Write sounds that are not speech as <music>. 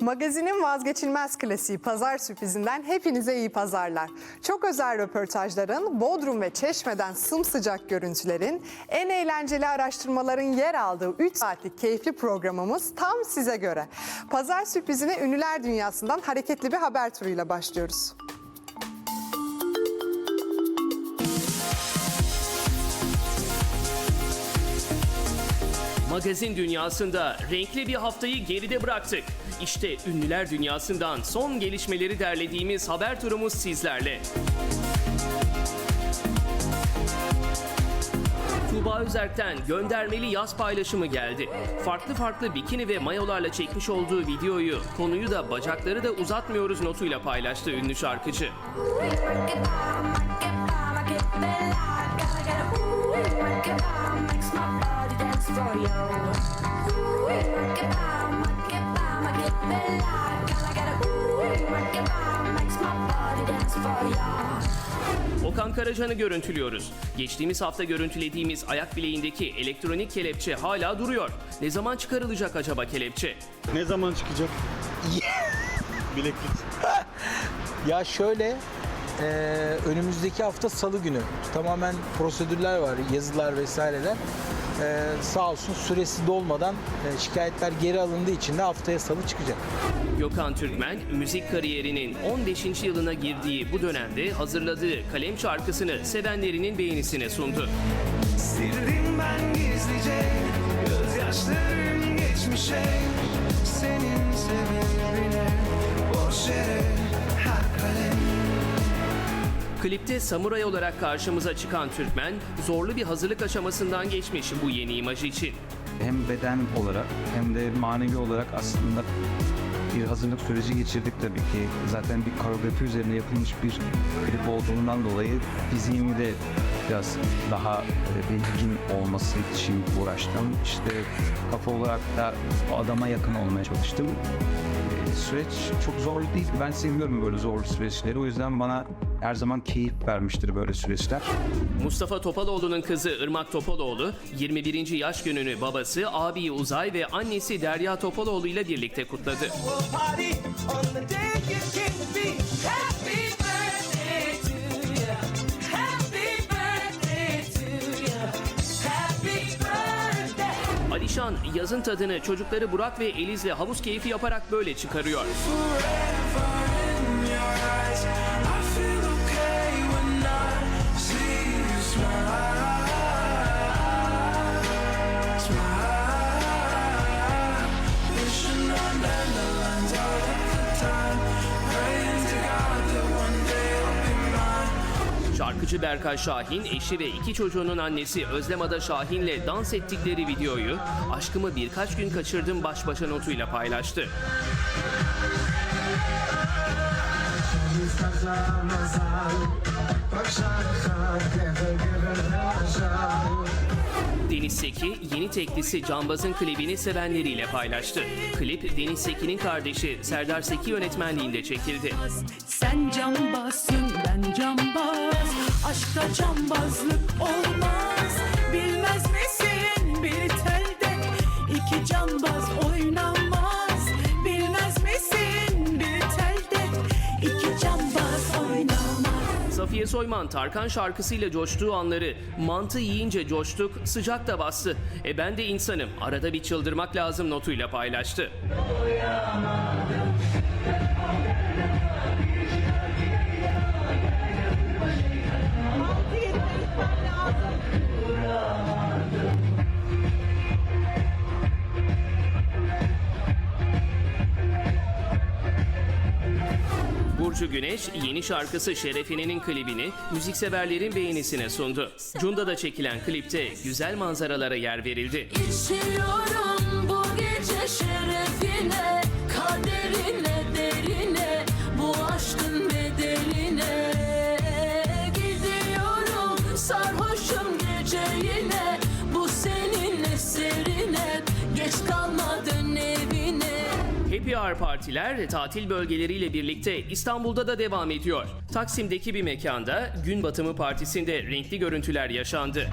Magazinin vazgeçilmez klasiği pazar sürprizinden hepinize iyi pazarlar. Çok özel röportajların, Bodrum ve Çeşme'den sımsıcak görüntülerin, en eğlenceli araştırmaların yer aldığı 3 saatlik keyifli programımız tam size göre. Pazar sürprizine ünlüler dünyasından hareketli bir haber turuyla başlıyoruz. Magazin dünyasında renkli bir haftayı geride bıraktık. İşte ünlüler dünyasından son gelişmeleri derlediğimiz haber turumuz sizlerle. Tuğba Özerk'ten göndermeli yaz paylaşımı geldi. Farklı farklı bikini ve mayolarla çekmiş olduğu videoyu, konuyu da bacakları da uzatmıyoruz notuyla paylaştı ünlü şarkıcı. Okan Karacan'ı görüntülüyoruz. Geçtiğimiz hafta görüntülediğimiz ayak bileğindeki elektronik kelepçe hala duruyor. Ne zaman çıkarılacak acaba kelepçe? Ne zaman çıkacak? <laughs> Bileklik. Ya şöyle e, önümüzdeki hafta salı günü tamamen prosedürler var, yazılar vesaireler. E, sağ olsun süresi dolmadan e, şikayetler geri alındığı için de haftaya salı çıkacak. Gökhan Türkmen, müzik kariyerinin 15. yılına girdiği bu dönemde hazırladığı kalem şarkısını sevenlerinin beğenisine sundu. Klipte samuray olarak karşımıza çıkan Türkmen, zorlu bir hazırlık aşamasından geçmiş bu yeni imajı için. hem beden olarak hem de manevi olarak aslında bir hazırlık süreci geçirdik tabii ki. Zaten bir koreografi üzerine yapılmış bir klip olduğundan dolayı fiziğimi de biraz daha e, belirgin olması için uğraştım. İşte kafa olarak da adama yakın olmaya çalıştım. Süreç çok zor değil. Ben seviyorum böyle zor süreçleri. O yüzden bana her zaman keyif vermiştir böyle süreçler. Mustafa Topaloğlu'nun kızı Irmak Topaloğlu, 21. yaş gününü babası, abi Uzay ve annesi Derya Topaloğlu ile birlikte kutladı. Alişan yazın tadını çocukları Burak ve Eliz'le havuz keyfi yaparak böyle çıkarıyor. Şarkıcı Berkay Şahin, eşi ve iki çocuğunun annesi Özlem Ada Şahin'le dans ettikleri videoyu aşkımı birkaç gün kaçırdım baş başa notuyla paylaştı. Deniz Seki yeni teklisi Cambaz'ın klibini sevenleriyle paylaştı. Klip Deniz Seki'nin kardeşi Serdar Seki yönetmenliğinde çekildi. Sen cambazsın ben cambaz Aşkta cambazlık olmaz. Bilmez misin? Bir telde iki cambaz oynamaz. Bilmez misin? Bir telde iki cambaz oynamaz. Safiye Soyman Tarkan şarkısıyla coştuğu anları mantı yiyince coştuk sıcak da bastı. E ben de insanım arada bir çıldırmak lazım notuyla paylaştı. Burcu Güneş yeni şarkısı Şerefine'nin klibini müzikseverlerin beğenisine sundu. Cunda'da çekilen klipte güzel manzaralara yer verildi. İçiyorum bu gece şerefine Hour partiler tatil bölgeleriyle birlikte İstanbul'da da devam ediyor. Taksim'deki bir mekanda gün batımı partisinde renkli görüntüler yaşandı.